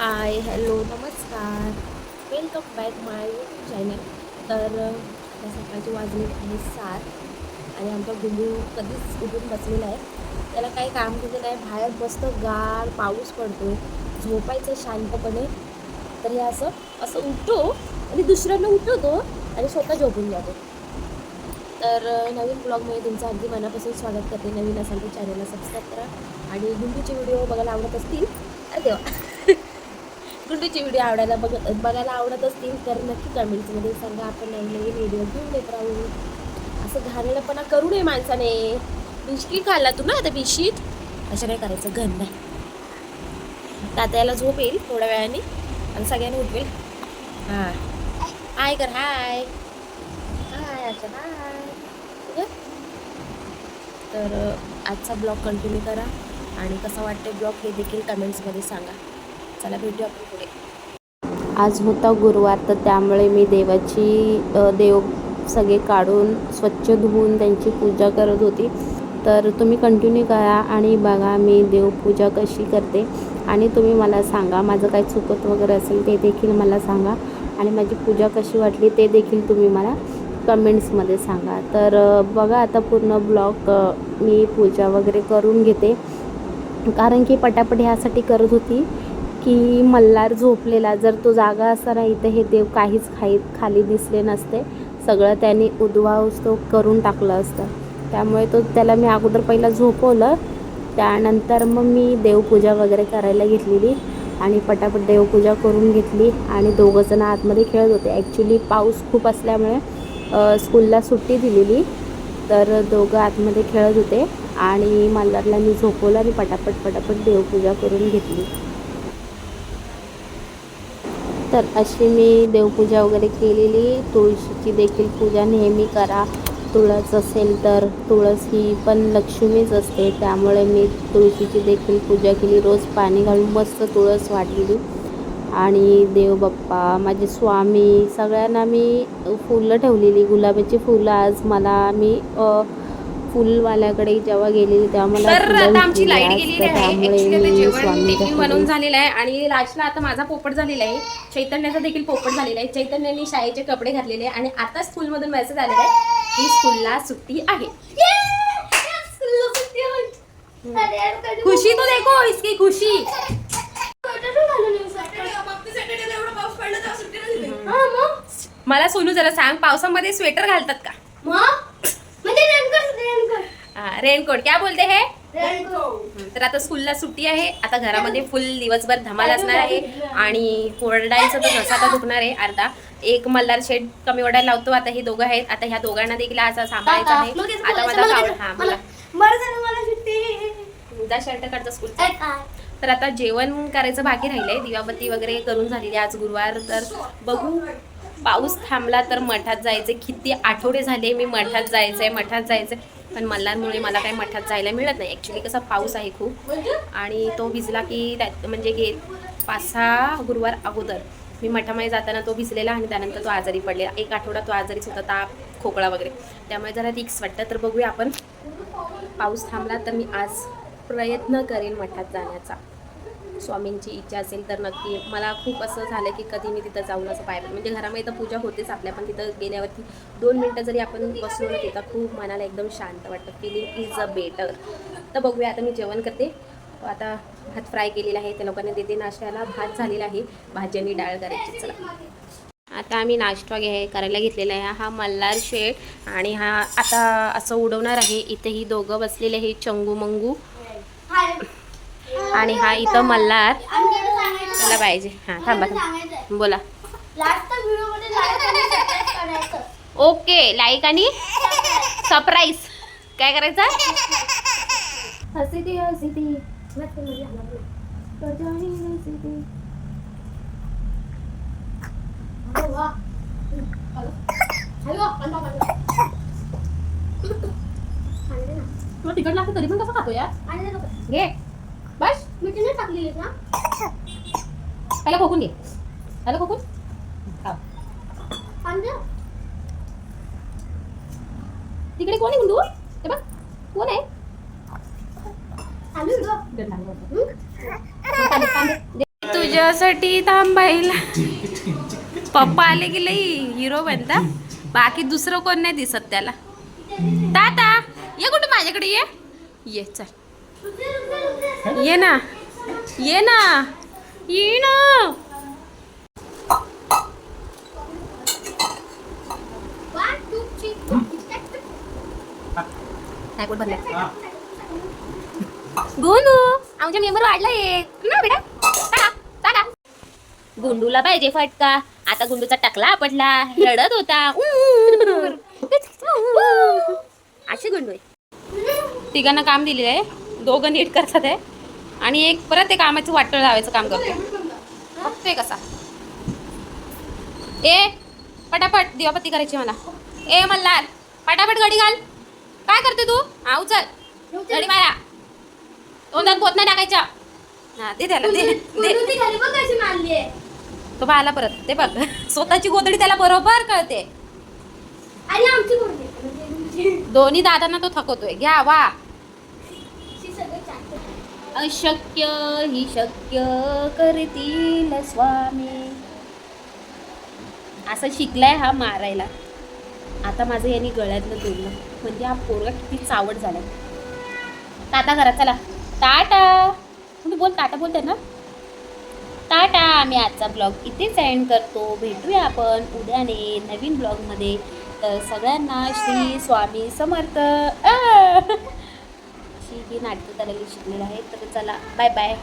हाय hello नमस्कार. Welcome back my YouTube channel तर आता सकाळची वाजले आहे सात आणि आमचा गुंडू कधीच उठून बसलेला आहे. त्याला काही काम केलं नाही. बाहेर मस्त गार पाऊस पडतो झोपायचं शांतपणे. तर हे असं असं उठतो आणि दुसऱ्यांना उठवतो आणि स्वतः झोपून जातो. तर नवीन ब्लॉगमध्ये तुमचं अगदी मनापासून स्वागत करते. नवीन असाल तर चॅनलला सबस्क्राईब करा. आणि गुंडूचे व्हिडिओ बघायला आवडत असतील अरे देवा. गुंडूचे व्हिडिओ आवडायला बघ बघायला आवडत असतील तर नक्की कमेंट्समध्ये सांगा. आपण नवीन नवीन व्हिडिओ घेऊन येत राहू. असं घाणेरडपणा करू नये माणसाने. बिस्किट खाल्ला तू ना आता बिस्किट असं नाही करायचं घन नाही. तात्याला झोप येईल थोड्या वेळाने आणि सगळ्यांनी उठवेल. हां हाय कर हाय हाय अच्छा हाय? तर आजचा ब्लॉग कंटिन्यू करा. आणि कसा वाटते ब्लॉग हे देखील कमेंट्समध्ये सांगा. चला भेटू आपण पुढे. आज होता गुरुवार तर त्यामुळे मी देवाची देव सगळे काढून स्वच्छ धुवून त्यांची पूजा करत होती. तर तुम्ही कंटिन्यू करा आणि बघा मी देवपूजा कशी करते. आणि तुम्ही मला सांगा माझं काही चुकत वगैरे असेल ते देखील मला सांगा. आणि माझी पूजा कशी वाटली ते देखील तुम्ही मला कमेंट्समध्ये सांगा. तर बघा आता पूर्ण ब्लॉग मी पूजा वगैरे करून घेते. कारण की पटापट ह्यासाठी करत होती. की मल्हार झोपलेला जर तो जागा असा ना तर हे देव काहीच खाई खाली दिसले नसते. सगळं त्यांनी उद्वास तो करून टाकलं असतं. त्यामुळे तो त्याला मी अगोदर पहिला झोपवलं. त्यानंतर मग मी देवपूजा वगैरे करायला घेतलेली आणि पटापट देवपूजा करून घेतली आणि दोघंजणं आतमध्ये खेळत होते. ॲक्च्युली पाऊस खूप असल्यामुळे स्कूलला सुट्टी दिलेली तर दोघं आतमध्ये खेळत होते आणि मल्हारला मी झोपवलं आणि पटापट पटापट देवपूजा करून घेतली. तर अशी मी देवपूजा वगैरे केलेली. तुळशीची देखील पूजा नेहमी करा. तुळस असेल तर तुळस ही पण लक्ष्मीच असते. त्यामुळे मी तुळशीची देखील पूजा केली. रोज पाणी घालून मस्त तुळस वाढलेली आणि देवबाप्पा माझे स्वामी सगळ्यांना मी फुलं ठेवलेली. गुलाबाची फुलं आज मला मी फुलवाल्याकडे जेव्हा गेलेली तेव्हा मला तर आता आमची लाइट गेलेली आहे. जेवण बनवून झालेलं आहे आणि लास्टला आता माझा पोपट झालेला आहे. चैतन्याचा देखील पोपट झालेला आहे. चैतन्याने शाळेचे कपडे घातलेले आहे आणि आता स्कूलमधून मेसेज आलेला आहे की स्कूलला सुट्टी आहे. खुशी तो देखो इसकी खुशी. मला सोनू जरा सांग पावसामध्ये स्वेटर घालतात का? रेनकोट. क्या बोलते हे? तर आता स्कूलला सुट्टी आहे. आता घरामध्ये फुल दिवसभर धमाल असणार आहे. आणि ओरडायचं तर घसा आता दुखणार आहे. अर्धा. एक मल्हार शेड कमी ओरडायला लावतो. आता हे दोघं आहेत. आता ह्या दोघांना देखील असं सांभाळायचं आहे. आता कावड हा मला शर्ट काढचा स्कूलचा. तर आता जेवण करायचं बाकी राहिलंय. दिवाबत्ती वगैरे करून झालेली आज गुरुवार तर बघू. पाऊस थांबला तर मठात जायचे. किती आठवडे झाले मी मठात जायचं आहे मठात जायचं. आहे पण मल्लांमुळे मला काही मठात जायला मिळत नाही. ॲक्च्युली कसा पाऊस आहे खूप. आणि तो भिजला की त्यात म्हणजे गे पाच सहा गुरुवार अगोदर मी मठामध्ये जाताना तो भिजलेला आणि त्यानंतर तो आजारी पडलेला. एक आठवडा तो आजारीच होता ताप खोकळा वगैरे. त्यामुळे जरा रिक्स वाटतं. तर बघूया आपण. पाऊस थांबला तर मी आज प्रयत्न करेन मठात जाण्याचा. स्वामींची इच्छा असेल तर नक्की. मला खूप असं झालं की कधी मी तिथं जाऊन असं पाय म्हणजे घरामध्ये तर पूजा होतेच आपल्या पण तिथं गेल्यावरती दोन मिनटं जरी आपण बसलो ना तिथं खूप मनाला एकदम शांत वाटतं. फिलिंग इज अ बेटर तर बघूया आता मी जेवण करते. आता भात फ्राय केलेला आहे त्या लोकांनी देते नाश्त्याला. भात झालेला आहे भाजी आणि डाळ करायची. चला. आता आम्ही नाश्ता घ्याय करायला घेतलेला आहे. हा मल्हार शेड आणि हा आता असं उडवणार आहे. इथे ही दोघं बसलेले आहे चंगू मंगू आणि हा इथं मल्हार. त्याला पाहिजे. हां थांबा थांबा. बोला. ओके लाईक आणि सरप्राईज काय करायचं? तिकट लागतं तरी पण कसं खातो यार? घे. बस पहिला खोकून घे. पहिला खोकून? तिकडे कोण आहे गुंडू? ते बघ कोण आहे? तुझ्यासाठी थांबायला. पप्पा आले की लई हिरो बनता. बाकी दुसरं कोण नाही दिसत त्याला. ताता ये कुठे माझ्याकडे ये? ये चल. ये ना. ये ना ये ना गोंडू आमच्या मेंबर वाढला एक ना बेटा टाका टाका गुंडूला पाहिजे फटका आता गुंडूचा टकला पडला रडत होता अशी गुंडू आहे तिघांना काम दिलेलं आहे दोघं नीट करतात आहे आणि एक परत ते कामाचं वाटळ लावायचं काम करतो. बघतोय कसा. ए पटापट दिवापत्ती करायची मला. ए मल्हार पटापट गाडी घाल. काय करते तू? हा उचल. गाडी मारा. तोंडात पोत नाही टाकायच्या. हा दे त्याला तो आला परत. ते बघ. स्वतःची गोदडी त्याला बरोबर कळते. दोन्ही दादांना तो थकवतोय. घ्या वा. अशक्य ही शक्य करतील स्वामी. असं शिकलाय हा मारायला. आता माझं यांनी गळ्यातलं तोडलं म्हणजे हा पोरगा किती चावट झाला टाटा करा चला. टाटा तुम्ही बोल टाटा बोलते ना? टाटा आम्ही आजचा ब्लॉग इथेच एंड करतो. भेटूया आपण उद्याने नवीन ब्लॉगमध्ये. तर सगळ्यांना श्री स्वामी समर्थ. आ! अशी ही नाटकं करायला शिकलेलं आहे तर चला बाय बाय